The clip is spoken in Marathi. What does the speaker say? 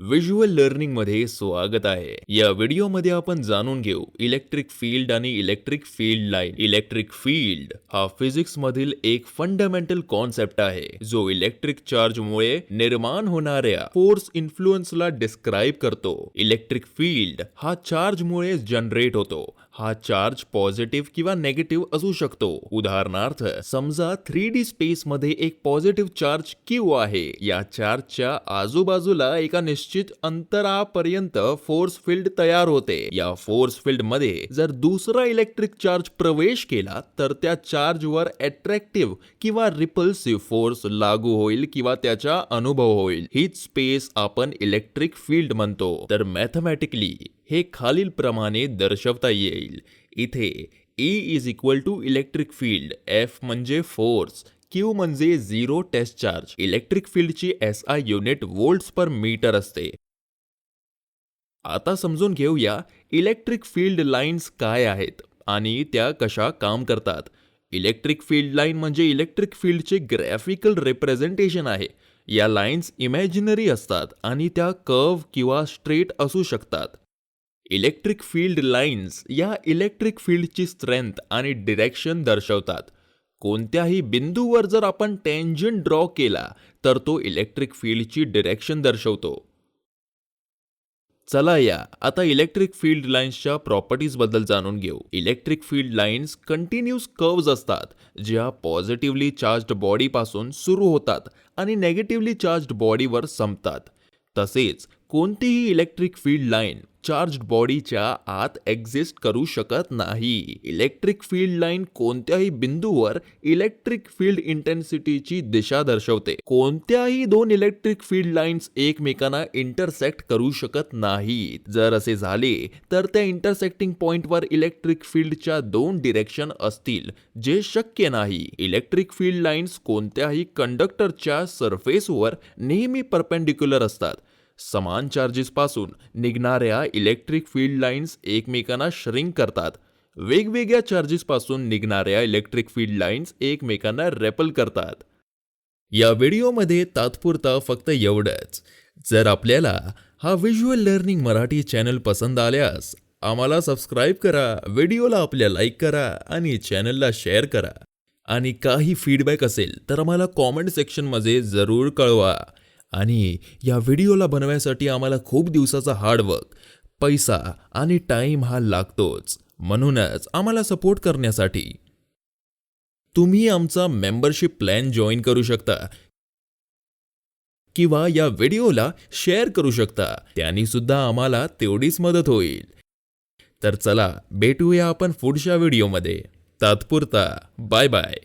व्हिज्युअल लर्निंगमध्ये स्वागत आहे. या व्हिडिओमध्ये आपण जाणून घेऊ इलेक्ट्रिक फील्ड आणि electric field line electric field हा फिजिक्स मधील एक फंडामेंटल कॉन्सेप्ट आहे. जो इलेक्ट्रिक चार्ज मुळे निर्माण होणाऱ्या फोर्स इन्फ्लुएन्सला डिस्क्राईब करतो. इलेक्ट्रिक फील्ड हा चार्ज मुळे जनरेट होतो. हा चार्ज पॉझिटिव्ह किंवा नेगेटिव्ह असू शकतो. उदाहरणार्थ समजा थ्री डी स्पेस मध्ये एक पॉझिटिव्ह चार्ज क्यू आहे. या चार्जच्या आजूबाजूला एका निश्चित अंतरापर्यंत फोर्स फील्ड तयार होते. या फोर्स फील्डमध्ये जर दुसरा इलेक्ट्रिक चार्ज प्रवेश केला तर त्या चार्जवर अट्रॅक्टिव्ह किंवा रिपल्सिव्ह फोर्स लागू होईल किंवा त्याचा अनुभव होईल. हीच स्पेस आपण इलेक्ट्रिक फील्ड म्हणतो. तर मॅथमॅटिकली हे खालील प्रमाणे दर्शवता येईल. इथे E is equal to electric field F म्हणजे फोर्स क्यू म्हणजे zero test charge electric फील्डची S I unit volts per metre असते. आता समजून घेऊया इलेक्ट्रिक फील्ड लाईन्स काय आहेत आणि त्या कशा काम करतात. इलेक्ट्रिक फील्ड लाईन म्हणजे इलेक्ट्रिक फील्डचे ग्रॅफिकल रिप्रेझेंटेशन आहे. या लाईन्स इमॅजिनरी असतात आणि त्या कर्व किंवा स्ट्रेट असू शकतात. इलेक्ट्रिक फील्ड लाईन्स या इलेक्ट्रिक फील्डची स्ट्रेंथ आणि डिरेक्शन दर्शवतात. कोणत्याही बिंदूवर जर आपण टेंजन ड्रॉ केला तर तो इलेक्ट्रिक फील्डची डिरेक्शन दर्शवतो. चला या आता इलेक्ट्रिक फील्ड लाईन्सच्या प्रॉपर्टीजबद्दल जाणून घेऊ. Electric field lines continuous curves असतात ज्या पॉझिटिव्हली चार्ज्ड बॉडीपासून सुरू होतात आणि नेगेटिव्हली चार्ज्ड बॉडीवर संपतात. तसेच कोणतीही इलेक्ट्रिक फील्ड लाईन चार्ज्ड बॉडीच्या आत एक्झिस्ट करू शकत नाही. इलेक्ट्रिक फील्ड लाईन कोणत्याही बिंदूवर इलेक्ट्रिक फील्ड इंटेन्सिटीची दिशा दर्शवते. कोणत्याही दोन इलेक्ट्रिक फील्ड लाईन्स एकमेकांना इंटरसेक्ट करू शकत नाहीत. जर असे झाले तर त्या इंटरसेक्टिंग पॉइंटवर इलेक्ट्रिक फील्डच्या दोन डिरेक्शन असतील जे शक्य नाही. इलेक्ट्रिक फील्ड लाईन्स कोणत्याही कंडक्टरच्या सरफेसवर नेहमी परपेंडिक्युलर असतात. समान चार्जेस पासून निघणाऱ्या इलेक्ट्रिक फील्ड लाईन्स एकमेकांना श्रिंक करतात. वेगवेगळ्या चार्जेस पासून निघणाऱ्या इलेक्ट्रिक फील्ड लाईन्स एकमेकांना रेपल करतात. या व्हिडिओमध्ये तात्पुरता फक्त एवढंच. जर आपल्याला हा व्हिज्युअल लर्निंग मराठी चॅनल पसंत आल्यास आम्हाला सबस्क्राईब करा व्हिडिओला आपल्या लाईक करा आणि चॅनलला शेअर करा. आणि काही फीडबॅक असेल तर आम्हाला कॉमेंट सेक्शनमध्ये जरूर कळवा. आणि या व्हिडिओला बनवायसाठी आम्हाला खूप दिवसाचा हार्डवर्क पैसा आणि टाईम हा लागतोच. म्हणूनच आम्हाला सपोर्ट करण्यासाठी तुम्ही आमचा मेंबरशिप प्लॅन जॉईन करू शकता किंवा या व्हिडिओला शेअर करू शकता. त्यांनी सुद्धा आम्हाला तेवढीच मदत होईल. तर चला भेटूया आपण पुढच्या व्हिडिओमध्ये. तात्पुरता बाय बाय